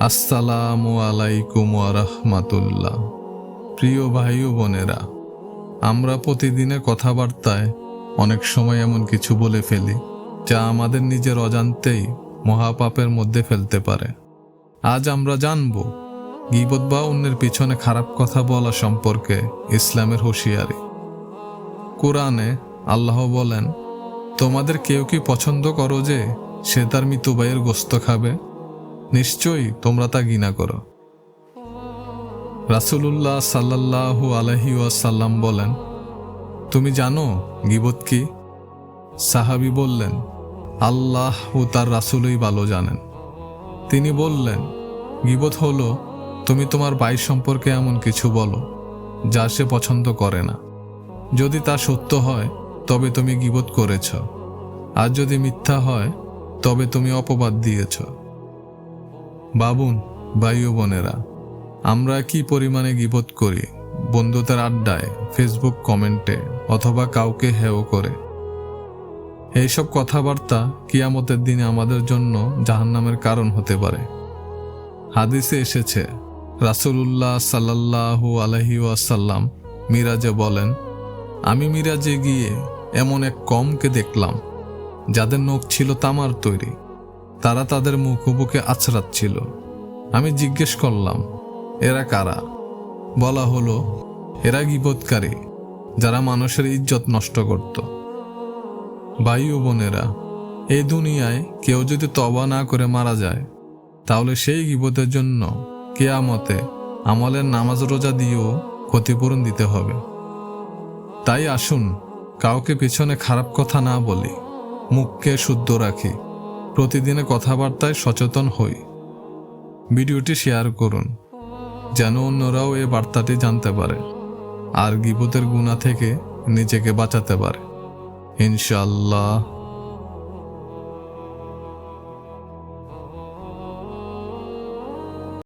আসসালামু আলাইকুম রাহমাতুল্লাহ। প্রিয় ভাই ও বোনেরা, আমরা প্রতিদিনের কথাবার্তায় অনেক সময় এমন কিছু বলে ফেলি যা আমাদের নিজের অজান্তেই মহাপাপের মধ্যে ফেলতে পারে। আজ আমরা জানব, গিবত বা অন্যের পিছনে খারাপ কথা বলা সম্পর্কে ইসলামের হুঁশিয়ারি। কোরআনে আল্লাহ বলেন, তোমাদের কেউ কি পছন্দ করো যে সে তার মৃত ভাইয়ের গোস্ত খাবে? নিশ্চয়ই তোমরা তা ঘৃণা করো। রাসূলুল্লাহ সাল্লাল্লাহু আলহি ওয়াসাল্লাম বলেন, তুমি জানো গিবত কি? সাহাবি বললেন, আল্লাহ ও তার রাসূলই ভালো জানেন। তিনি বললেন, গিবত হলো, তুমি তোমার ভাই সম্পর্কে এমন কিছু বলো, যা সে পছন্দ করে না। যদি তা সত্য হয়, তবে তুমি গিবত করেছ, আর যদি মিথ্যা হয়, তবে তুমি অপবাদ দিয়েছ। বাবুন, ভাই ও বোনেরা, আমরা কি পরিমাণে গিবত করি? বন্ধুদের আড্ডায় ফেসবুক কমেন্টে, অথবা কাউকে হেও করে। এইসব কথাবার্তা কিয়ামতের দিনে আমাদের জন্য জাহান্নামের কারণ হতে পারে। হাদিসে এসেছে, রাসূলুল্লাহ সাল্লাল্লাহু আলহি ওয়াসাল্লাম মিরাজে বলেন, আমি মিরাজে গিয়ে এমন এক কমকে দেখলাম, যাদের নখ ছিল তামার তৈরি। তারা তাদের মুখ বুকে আছড়াচ্ছিল। আমি জিজ্ঞেস করলাম, এরা কারা? বলা হলো, এরা গিবৎকারী, যারা মানুষের ইজ্জত নষ্ট করত। ভাই ও বোনেরা, এই দুনিয়ায় কেউ যদি তবা না করে মারা যায়, তাহলে সেই গিবতের জন্য কেয়ামতে আমলের নামাজ রোজা দিয়েও ক্ষতিপূরণ দিতে হবে। তাই আসুন, কাউকে পিছনে খারাপ কথা না বলি, মুখকে শুদ্ধ রাখি। প্রতিদিনে কথাবার্তায় সচেতন হই। ভিডিওটি শেয়ার করুন, যেন অন্যরাও এ বার্তাটি জানতে পারে, আর গিবতের গুণা থেকে নিজেকে বাঁচাতে পারে। ইনশাল্লাহ